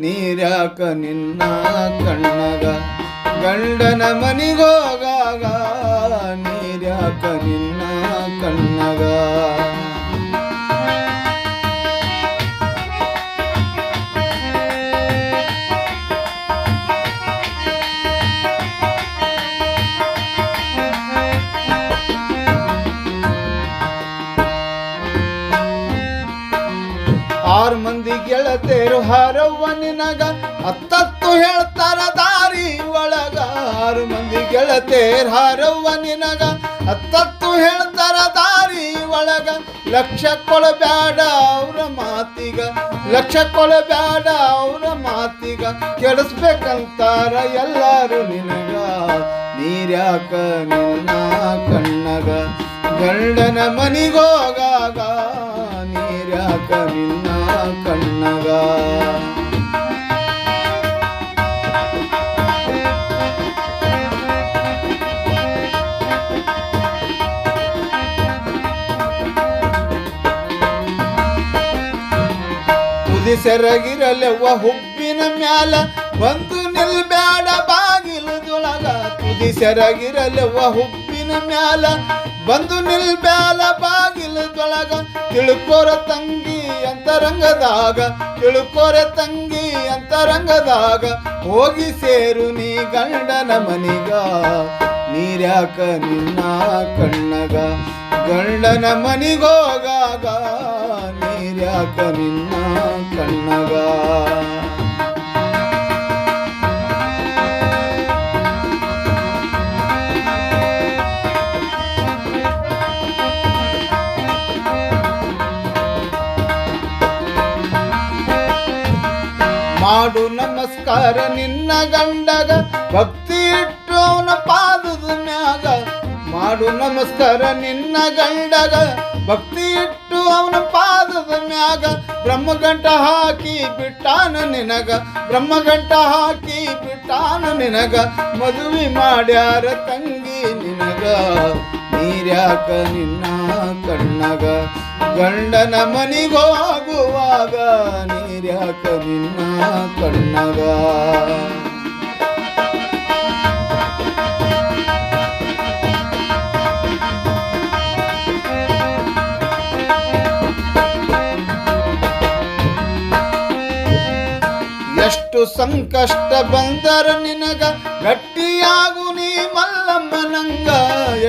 ನೀರ್ಯಾಕ ನಿನ್ನ ಕಣ್ಣಗ ಗಂಡನ ಮನಿಗೋಗಾಗ ನೀರ್ಯಾಕ ನಿನ್ನ ಕಣ್ಣಗ. ಮಂದಿ ಗೆಳತೇರು ಹಾರವ್ವ ನಿನಗ. ಹತ್ತತ್ತು ಹೇಳ್ತಾರ ದಾರಿ ಒಳಗ. ಆರು ಮಂದಿ ಗೆಳತೇರ್ ಹಾರವ್ವ ನಿನಗ. ಹತ್ತತ್ತು ಹೇಳ್ತಾರ ದಾರಿ ಒಳಗ. ಲಕ್ಷ ಕೊಳಬ್ಯಾಡ ಅವ್ರ ಮಾತಿಗ. ಲಕ್ಷ ಕೊಳಬ್ಯಾಡ ಅವ್ರ ಮಾತಿಗ. ಕೆಡಿಸ್ಬೇಕಂತಾರ ಎಲ್ಲರೂ ನಿನಗ. ನೀರ್ಯಾಕ ನಿನ್ನ ಕಣ್ಣಗ. ಗಂಡನ ಮನಿಗೋಗಾಗ. ನೀರ್ಯಾಕ ನಿನ್ನ ಕಣ್ಣಗ? ಸೆರಗಿರಲೆವ್ವ ಹುಬ್ಬಿನ ಮ್ಯಾಲ ಬಂದು ನಿಲ್ಬ್ಯಾಡ ಬಾಗಿಲದೊಳಗ ತುದಿ ಸೆರಗಿರಲೆವ್ವ ಹುಬ್ಬಿನ ಮ್ಯಾಲ, ಬಂದು ನಿಲ್ಬ್ಯಾಲ ಬಾಗಿಲದೊಳಗ ತಿಳ್ಕೋರ ತಂಗಿ ಅಂತರಂಗದಾಗ, ತಿಳ್ಕೋರ ತಂಗಿ ಅಂತರಂಗದಾಗ, ಹೋಗಿ ಸೇರು ನೀ ಗಂಡನ ಮನಿಗ, ನೀರ್ಯಾಕ ನಿನ್ನ ಕಣ್ಣಗ, ಗಂಡನ ಮನಿಗೋಗಾಗ, ನೀರ್ಯಾಕ ನಿನ್ನ ಕಣ್ಣಗ. ಮಾಡು ನಮಸ್ಕಾರ ನಿನ್ನ ಗಂಡಗ, ಭಕ್ತಿ ಇಟ್ಟು ಅವನ ಪಾದದ ಮ್ಯಾಗ. ಮಾಡು ನಮಸ್ಕಾರ ನಿನ್ನ ಗಂಡಗ, ಭಕ್ತಿ ಇಟ್ಟು ಅವನ ಪಾದದ ಮ್ಯಾಗ. ಬ್ರಹ್ಮಗಂಟ ಹಾಕಿ ಬಿಟ್ಟಾನ ನಿನಗ ಬ್ರಹ್ಮಗಂಟ ಹಾಕಿ ಬಿಟ್ಟಾನ ನಿನಗ. ಮದುವೆ ಮಾಡ್ಯಾರ ತಂಗಿ ನಿನಗ. ನೀರ್ಯಾಕ ನಿನ್ನ ಕಣ್ಣಗ? ಗಂಡನ ಮನಿಗೋಗುವಾಗ ನೀರ್ಯಾಕ ನಿನ್ನ ಕಣ್ಣಗ? ಎಷ್ಟು ಸಂಕಷ್ಟ ಬಂದರ ನಿನಗ? ಗಟ್ಟಿಯಾಗು ನೀ ಮಲ್ಲಮ್ಮನಂಗ.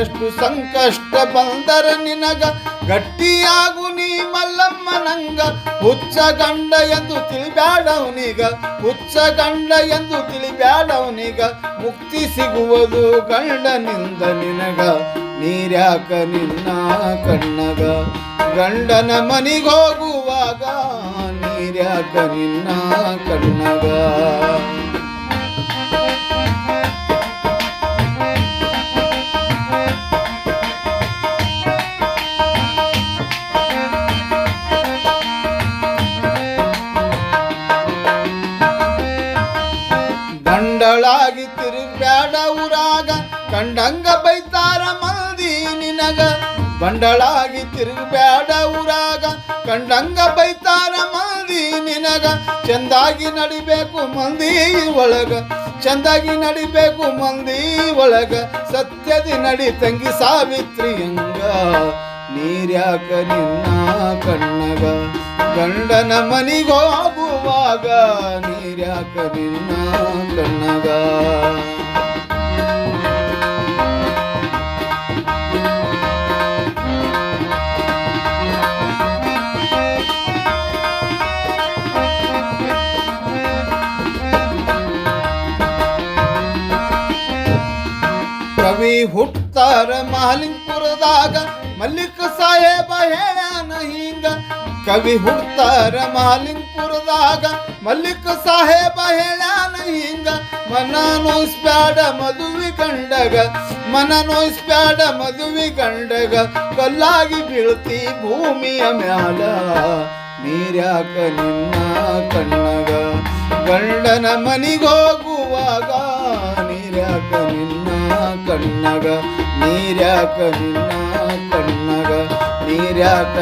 ಎಷ್ಟು ಸಂಕಷ್ಟ ಬಂದರ ನಿನಗ? ಗಟ್ಟಿಯಾಗು ನೀ ಮಲ್ಲಮ್ಮ ನಂಗ ಹುಚ್ಚ ಗಂಡ ಎಂದು ತಿಳಿಬ್ಯಾಡವನಿಗ ಹುಚ್ಚ ಗಂಡ ಎಂದು ತಿಳಿಬ್ಯಾಡವನಿಗ ಮುಕ್ತಿ ಸಿಗುವುದು ಗಂಡನಿಂದ ನಿನಗ. ನೀರ್ಯಾಕ ನಿನ್ನ ಕಣ್ಣಗ. ಗಂಡನ ಮನಿಗೋಗುವಾಗ ನೀರ್ಯಾಕ ನಿನ್ನ ಕಣ್ಣಗ. ದಂಡಳಾಗಿ ತಿರುಗ್ಬ್ಯಾಡ ಊರಾಗ ಕಂಡಂಗ ಬೈತಾರ ಮಂದಿ ನಿನಗ ಬಂಡಳಾಗಿ ತಿರುಗ್ಬ್ಯಾಡ ಊರಾಗ ಕಂಡಂಗ ಬೈತಾರ ಮಂದಿ ನಿನಗ ಚಂದಾಗಿ ನಡಿಬೇಕು ಮಂದಿ ಒಳಗ ಚಂದಾಗಿ ನಡಿಬೇಕು ಮಂದಿ ಒಳಗ ಸತ್ಯದಿ ನಡಿ ತಂಗಿ ಸಾವಿತ್ರಿಯಂಗ ನೀರ್ಯಾಕ ನಿನ್ನ ಕಣ್ಣಗ ಗಂಡನ ಮನಿಗೋಗುವಾಗ ನೀರ್ಯಾಕ ನಿನ್ನ ಕಣ್ಣಗ. ಕವಿ ಹುಟ್ತಾರ ಮಾಲಿಂಪುರದಾಗ ಮಲ್ಲಿಕ ಸಾಹೇಬ ಹೇಳ ಹಿಂಗ. ಕವಿ ಹುಡ್ತಾರ ಮಾಲಿಂಗ್ಪುರದಾಗ. ಮಲ್ಲಿಕ ಸಾಹೇಬ ಹೇಳ ಹಿಂಗ, ಮನ ನೋಯಿಸ್ಬ್ಯಾಡ ಮದುವೆ ಕಂಡಗ ಮನ ನೋಯಿಸ್ಬ್ಯಾಡ ಮದುವೆ ಕಂಡಗ ಕಲ್ಲಾಗಿ ಬೀಳ್ತಿ ಭೂಮಿಯ ಮ್ಯಾಲ. ನೀರ್ಯಾಕ ನಿನ್ನ ಕಣ್ಣಗ, ಗಂಡನ ಮನಿಗೋಗುವಾಗ ನೀರ್ಯಾಕ ನಿನ್ನ ಕಣ್ಣಗ. ನೀರ್ಯಾಕ ನಿನ್ನ ಕಣ್ಣಗ. ीराक